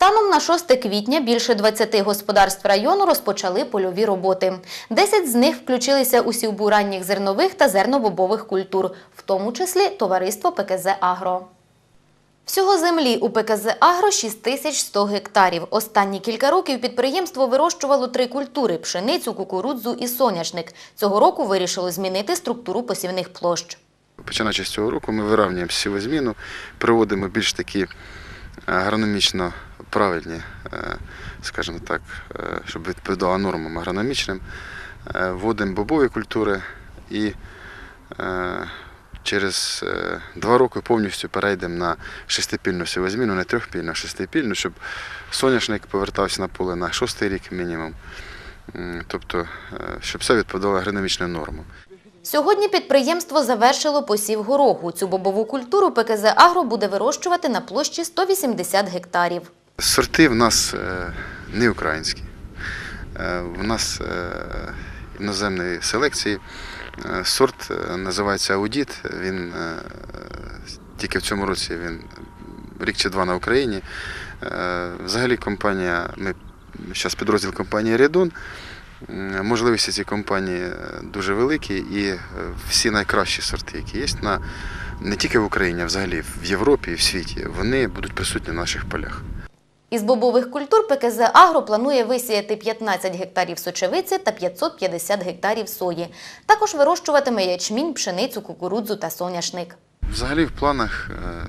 Станом на 6 квітня більше 20 господарств району розпочали польові роботи. 10 з них включилися у сівбу ранніх зернових та зернобобових культур, в тому числі товариство ПКЗ Агро. Всього землі у ПКЗ Агро 6100 гектарів. Останні кілька років підприємство вирощувало три культури – пшеницю, кукурудзу і соняшник. Цього року вирішило змінити структуру посівних площ. Починаючи з цього року, ми вирівнюємо сівозміну, проводимо більш такі е, агрономічно правильні, е, скажімо так, е, щоб відповідало нормам агрономічним. Е, Вводимо бобові культури і через два роки повністю перейдемо на шестипільну сівозміну, не трьохпільну, а шестипільну, щоб соняшник повертався на поле на шостий рік мінімум. Тобто, щоб все відповідало агрономічним нормам. Сьогодні підприємство завершило посів гороху. Цю бобову культуру ПКЗ Агро буде вирощувати на площі 180 гектарів. Сорти в нас е, не українські. Е, В нас е, іноземної селекції. Сорт називається Аудіт. Він тільки в цьому році він рік чи два на Україні. Взагалі компанія, ми зараз підрозділ компанії Рядун. М, Можливості цієї компанії дуже великі і всі найкращі сорти, які є на не тільки в Україні, а взагалі в Європі і в світі, вони будуть присутні на наших полях. Із бобових культур ПКЗ Агро планує висіяти 15 гектарів сочевиці та 550 гектарів сої. Також вирощуватиме ячмінь, пшеницю, кукурудзу та соняшник. Взагалі в планах е,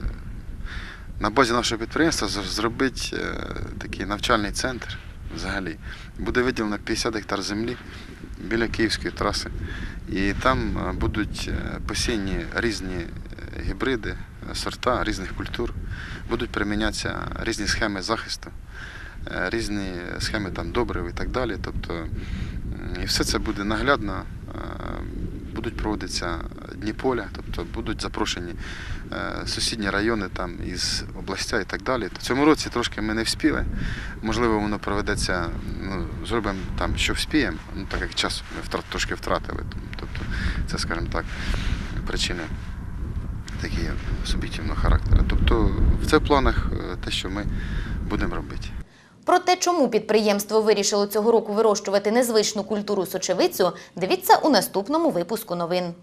на базі нашого підприємства зробити е, такий навчальний центр. Взагалі буде виділено 50 гектар землі біля Київської траси. І там е, будуть посіяні різні гібриди, сорта різних культур. Будуть примінятися різні схеми захисту, е, різні схеми там добрив і так далі. Тобто, і все це буде наглядно. е, Будуть проводитися дні поля, тобто будуть запрошені е, сусідні райони там із областя і так далі. Цьому році трошки ми не вспіли. Можливо, воно проведеться, ну, зробимо там, що вспіємо, ну так як час ми втрат, трошки втратили. Тобто, це, скажімо так, причини такі суб'єктивного характеру. Тобто, це в планах е, те, що ми будемо робити. Про те, чому підприємство вирішило цього року вирощувати незвичну культуру сочевицю, дивіться у наступному випуску новин.